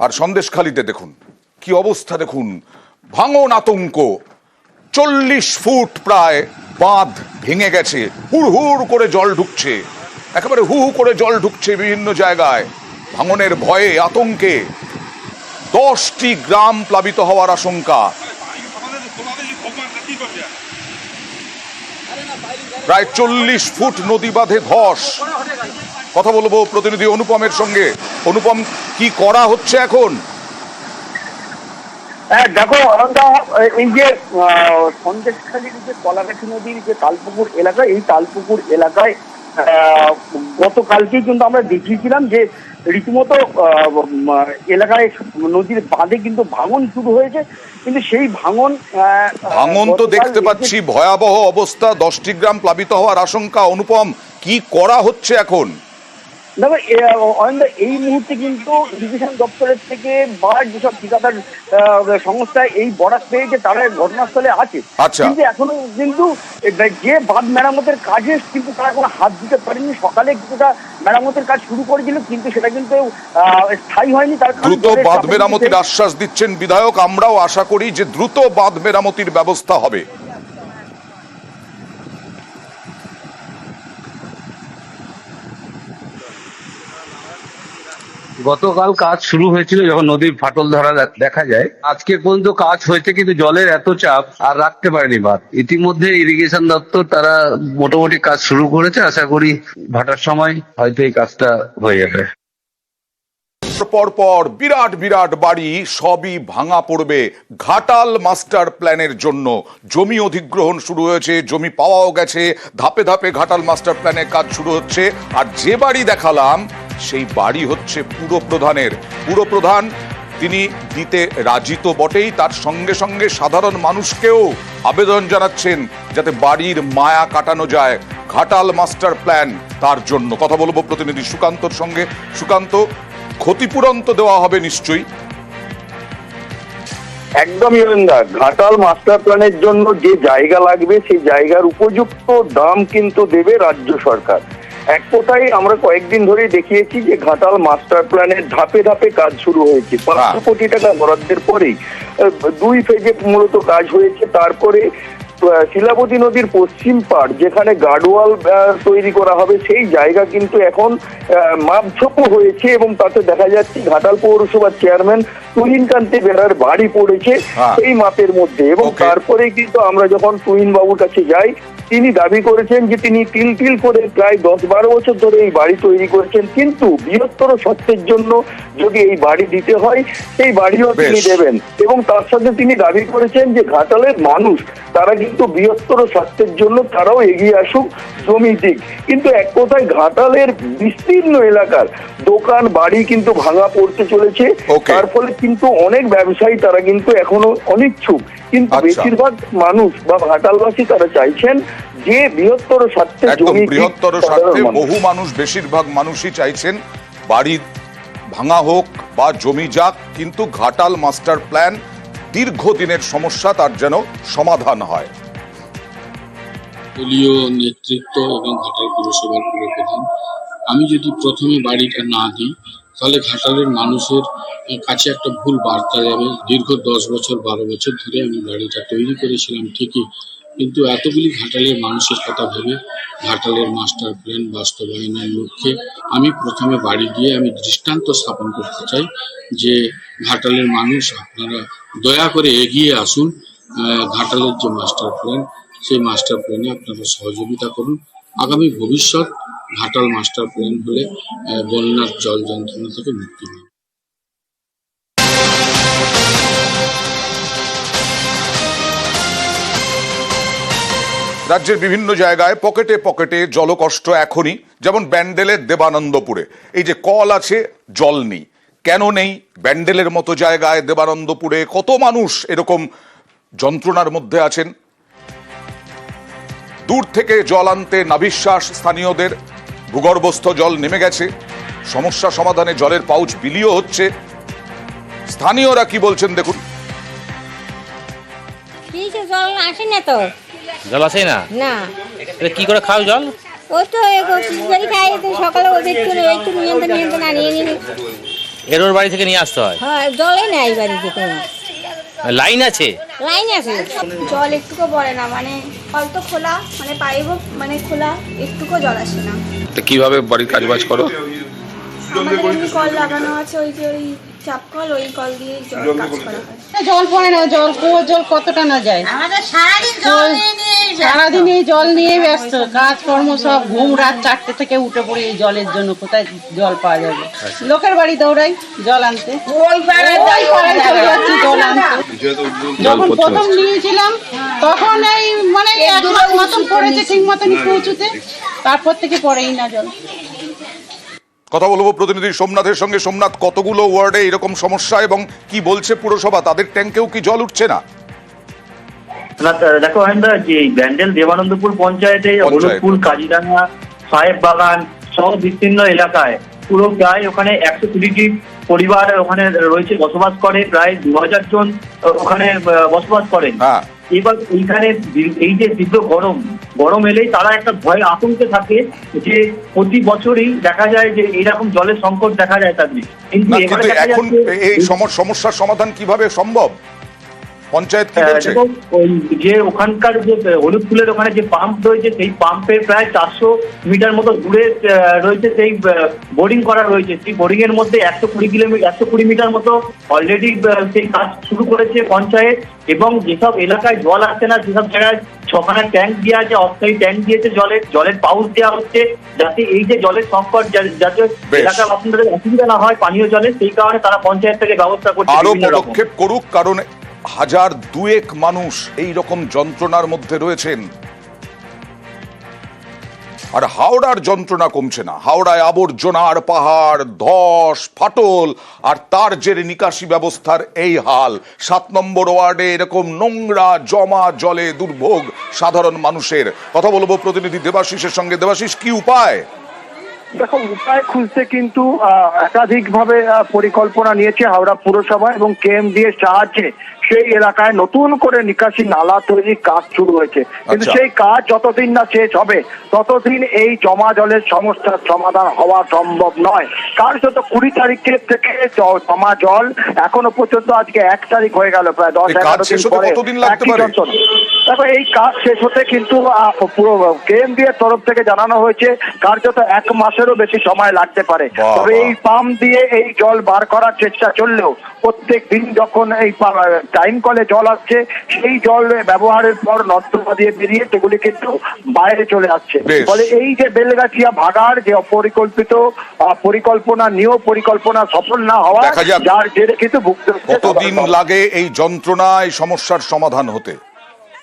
আর সন্দেশখালিতে দেখুন, কি অবস্থা দেখুন। ভাঙন আতঙ্ক, চল্লিশ ফুট প্রায় বাঁধ ভেঙে গেছে হুড় হুড় করে জল ঢুকছে। একেবারে হু হু করে জল ঢুকছে বিভিন্ন জায়গায়। ভাঙনের ভয়ে, আতঙ্কে দশটি গ্রাম প্লাবিত হওয়ার আশঙ্কা। প্রায় চল্লিশ ফুট নদী বাঁধে ধস। কথা বলব প্রতিনিধি অনুপমের সঙ্গে। অনুপম কি করা হচ্ছে এখন? হ্যাঁ দেখো আনন্দ এই যে সন্দেশখালীর যে কলাগাছি নদীর যে তালপুকুর এলাকা এই তালপুকুর এলাকায় গতকালকেই কিন্তু আমরা দেখিয়েছিলাম যে রীতিমতো এলাকায় নদীর বাঁধে কিন্তু ভাঙন শুরু হয়েছে। কিন্তু সেই ভাঙন ভাঙন তো দেখতে পাচ্ছি ভয়াবহ অবস্থা দশটি গ্রাম প্লাবিত হওয়ার আশঙ্কা। অনুপম কি করা হচ্ছে এখন? দেখো এই মুহূর্তে কিন্তু দপ্তরের থেকে বা যেসব ঠিকাদার সংস্থা এই পেয়েছে তারা ঘটনাস্থলে আছে। আচ্ছা। কিন্তু এখনও কিন্তু যে বাঁধ মেরামতের কাজে কিন্তু তারা কোনো হাত দিতে পারেনি। সকালে কিছুটা মেরামতের কাজ শুরু করেছিল কিন্তু সেটা কিন্তু স্থায়ী হয়নি তার দ্রুত বাঁধ মেরামতির আশ্বাস দিচ্ছেন বিধায়ক। আমরাও আশা করি যে দ্রুত বাঁধ মেরামতির ব্যবস্থা হবে। গতকাল কাজ শুরু হয়েছিল যখন নদীর ফাটল ধরা দেখা যায়। আজকে পর্যন্ত কাজ হয়েছে কিন্তু জলের এত চাপ আর রাখতে পারেনি বাঁধ। ইতিমধ্যে ইরিগেশন দপ্তর তারা মোটামুটি কাজ শুরু করেছে, আশা করি ভাটার সময় হয়তো এই কাজটা হয়ে যাবে। পর পর বিরাট বিরাট বাড়ি, সবই ভাঙা পড়বে ঘাটাল মাস্টার প্ল্যানের জন্য। জমি অধিগ্রহণ শুরু হয়েছে, জমি পাওয়াও গেছে, ধাপে ধাপে ঘাটাল মাস্টার প্ল্যানের কাজ শুরু হচ্ছে। আর যে বাড়ি দেখালাম সেই বাড়ি হচ্ছে পুরপ্রধানের। পুরপ্রধান, তিনি দিতে রাজি তো বটেই, তার সঙ্গে সঙ্গে সাধারণ মানুষকেও আবেদন জানাচ্ছেন যাতে বাড়ির মায়া কাটানো যায়। ঘাটাল মাস্টার প্ল্যান তার জন্য। কথা বলব প্রতিনিধি সুকান্তর সঙ্গে। সুকান্ত, ক্ষতিপূরণ তো দেওয়া হবে নিশ্চয়ই। একদম ইরেন্দা ঘাটাল মাস্টার প্ল্যানের জন্য যে জায়গা লাগবে, সেই জায়গার উপযুক্ত দাম কিন্তু দেবে রাজ্য সরকার। এক কথায় আমরা কয়েকদিন ধরেই দেখিয়েছি যে ঘাটাল মাস্টার প্ল্যানের ধাপে ধাপে কাজ শুরু হয়েছে। পাঁচশো কোটি টাকা বরাদ্দের পরেই দুই ফেজে মূলত কাজ হয়েছে। তারপরে শিলাবতী নদীর পশ্চিম পাড় যেখানে গার্ডওয়াল তৈরি করা হবে সেই জায়গা কিন্তু এখন আহ, মাপঝোপও হয়েছে এবং তাতে দেখা যাচ্ছে ঘাটাল পৌরসভার চেয়ারম্যান তুহিন কান্তি বেরার বাড়ি পড়েছে সেই মাপের মধ্যে। এবং. তারপরে কিন্তু আমরা যখন তুহিন বাবুর কাছে যাই তিনি দাবি করেছেন যে তিনি তিল তিল করে প্রায় দশ বারো বছর ধরে এই বাড়ি তৈরি করেছেন। কিন্তু বৃহত্তর স্বার্থের জন্য যদি এই বাড়ি দিতে হয় সেই বাড়িও তিনি দেবেন। এবং তার সাথে তিনি দাবি করেছেন যে ঘাটালের মানুষ তারা কিন্তু বৃহত্তর স্বার্থের জন্য তারাও এগিয়ে আসুক জমি দিক। কিন্তু এক কথায় ঘাটালের বিস্তীর্ণ এলাকার দোকান বাড়ি কিন্তু ভাঙা পড়তে চলেছে। তার ফলে কিন্তু অনেক ব্যবসায়ী তারা কিন্তু এখনও অনিচ্ছুক। কিন্তু আচ্ছা। বেশিরভাগ মানুষ বা ঘাটালবাসী তারা চাইছেন যে বৃহত্তর স্বার্থে একদম বৃহত্তর স্বার্থে বহু মানুষ বেশিরভাগ মানুষই চাইছেন বাড়ি ভাঙা হোক বা জমি যাক কিন্তু ঘাটাল মাস্টার প্ল্যান দীর্ঘদিনের সমস্যা তার যেন সমাধান হয়। দলীয় নেতৃত্ব এবং ঘাটাল পুরসভার পুরপ্রধান আমি যদি প্রথমে বাড়িটা না দিই তাহলে ঘাটালের মানুষের কাছে একটা ভুল বার্তা যাবে। দীর্ঘ দশ বছর বারো বছর ধরে আমি বাড়িটা তৈরি করেছিলাম ঠিকই কিন্তু এতগুলি ঘাটালের মানুষের কথা ভেবে ঘাটালের মাস্টার প্ল্যান বাস্তবায়নের লক্ষ্যে আমি প্রথমে বাড়ি গিয়ে আমি দৃষ্টান্ত স্থাপন করতে চাই যে ঘাটালের মানুষ আপনারা দয়া করে এগিয়ে আসুন। ঘাটালের যে মাস্টার প্ল্যান, সেই মাস্টার প্ল্যানে আপনারা সহযোগিতা করুন। আগামী ভবিষ্যৎ ঘাটাল মাস্টার প্ল্যান হলে বন্যার জল যন্ত্রণা থেকে মুক্তি পাবে। রাজ্যের বিভিন্ন জায়গায় পকেটে পকেটে জলকষ্ট এখনই, যেমন ব্যান্ডেলের দেবানন্দপুরে। এই যে কল আছে, জল নেই। কেন নেই? ব্যান্ডেলের মতো জায়গায় দেবানন্দপুরে কত মানুষ এরকম যন্ত্রণার মধ্যে আছেন? দূর থেকে জল আনতে নাভিশ্বাস স্থানীয়দের। ভূগর্ভস্থ জল নেমে গেছে। সমস্যা সমাধানে জলের পাউচ বিলিও হচ্ছে। স্থানীয়রা কি বলছেন দেখুন। জল তো? জল আসে না? না। তাহলে কি করে খাও জল? ও তো খিচুড়ি খাই তো সকালে ওদের একটু একটু নিয়ন্ত্রণ নিয়ন্ত্রণ আনিয়ে নিই এরোর বাড়ি থেকে নিয়ে আসতে হয়? হ্যাঁ জলে নেই বাড়িতে কোনো। লাইন আছে? লাইন আছে। জল একটুকু পড়ে না মানে কল তো খোলা মানে পাইপও মানে খোলা একটুকু জল আসে না। তো কীভাবে বাড়ির কাজবাজ করো? আমাদের এমনি কল লাগানো আছে ওই যে ওই চাপ কল ওই কল দিয়ে জল কাজ করা হয়। জল পড়ে না জল কুয়োর জল কতটা না যায়? আমাদের সারাদিন জল নিয়ে নিয়ে সারাদিন এই জল নিয়ে ব্যস্ত। কাজকর্ম সব ঘুম রাত চারটে থেকে উঠে পড়ি এই জলের জন্য। কোথায় জল পাওয়া যাবে? লোকের বাড়ি দৌড়াই জল আনতে। জল যখন প্রথম নিয়েছিলাম তখন এই মানে এক মাস মতন পড়েছে ঠিক মতন পৌঁছুতে তারপর থেকে পড়েই না জল। কথা বলব প্রতিনিধি সোমনাথের সঙ্গে। সোমনাথ কতগুলো ওয়ার্ডে এরকম সমস্যা এবং কি বলছে পুরসভা? তাদের ট্যাঙ্কেও কি জল উঠছে না? দেখো আমরা যে ব্যান্ডেল দেবানন্দপুর পঞ্চায়েতে। হলুদপুর কাজিরাঙ্গা সাহেব বাগান সহ বিস্তীর্ণ এলাকায় পুরো প্রায় ওখানে একশো কুড়িটি পরিবার ওখানে রয়েছে বসবাস করে প্রায় দু হাজার জন ওখানে বসবাস করেন। হ্যাঁ। এবার এইখানে এই যে তীব্র গরম গরম এলেই তারা একটা ভয় আতঙ্কে থাকে যে প্রতি বছরই দেখা যায় যে এরকম জলের সংকট দেখা যায় তাদের। কিন্তু এখন এই সমস্যার সমাধান কীভাবে সম্ভব? পঞ্চায়েত কি বলছে? যে ওখানকার যে হলুদ ফুলের ওখানে যে পাম্প রয়েছে সেই পাম্পের প্রায় চারশো মিটার মতো দূরে রয়েছে সেই বোরিং করা রয়েছে। সেই বোরিং এর মধ্যে একশো কুড়ি কিলোমিটার একশো কুড়ি মিটার মতো অলরেডি সেই কাজ শুরু করেছে পঞ্চায়েত এবং যেসব এলাকায় জল আসছে না সেসব জায়গায় ছখানা ট্যাঙ্ক দেওয়া আছে অস্থায়ী ট্যাঙ্ক দিয়েছে জলের জলের পাউচ দেওয়া হচ্ছে যাতে এই যে জলের সংকট যাতে এলাকার বাসিন্দাদের অসুবিধা না হয় পানীয় জলে সেই কারণে তারা পঞ্চায়েত থেকে ব্যবস্থা করছে আরও পদক্ষেপ করুক কারণ হাজার দুয়েক মানুষ এই রকম যন্ত্রণার মধ্যে রয়েছেন। আর হাওড়ার যন্ত্রণা কমছে না। হাওড়ায় আবর্জনার পাহাড়, ধস, ফাটল, আর তার জেরে নিকাশি ব্যবস্থার এই হাল। সাত নম্বর ওয়ার্ডে এরকম নোংরা জমা জলে দুর্ভোগ সাধারণ মানুষের। কথা বলব প্রতিনিধি দেবাশিসের সঙ্গে। দেবাশিস, কি উপায়? দেখো উপায় খুঁজতে কিন্তু একাধিকভাবে পরিকল্পনা নিয়েছে হাওড়া পুরসভা এবং কেএমডি এর সাহায্যে সেই এলাকায় নতুন করে নিকাশি নালা তৈরির কাজ শুরু হয়েছে। কিন্তু আচ্ছা। সেই কাজ যতদিন না শেষ হবে ততদিন এই জমা জলের সমস্যার সমাধান হওয়া সম্ভব নয়। কার্যত কুড়ি তারিখের থেকে জমা জল এখনও পর্যন্ত আজকে এক তারিখ হয়ে গেল প্রায় দশ এগারো দিন পরে। দেখো এই কাজ শেষ হতে কিন্তু পুরো কেএমডি এর তরফ থেকে জানানো হয়েছে কার্যত এক মাসেরও বেশি সময় লাগতে পারে। তবে এই পাম্প দিয়ে এই জল বার করার চেষ্টা চললেও প্রত্যেক দিন যখন এই টাইম কলে জল আসছে সেই জল ব্যবহারের পর নর্দমা দিয়ে বেরিয়ে সেগুলি কিন্তু বাইরে চলে আসছে। ফলে এই যে বেলগাছিয়া ভাগার যে অপরিকল্পিত পরিকল্পনা নিয়েও পরিকল্পনা সফল না হওয়া যার জেরে কিন্তু ভুগতে কতদিন লাগে এই যন্ত্রণা এই সমস্যার সমাধান হতে?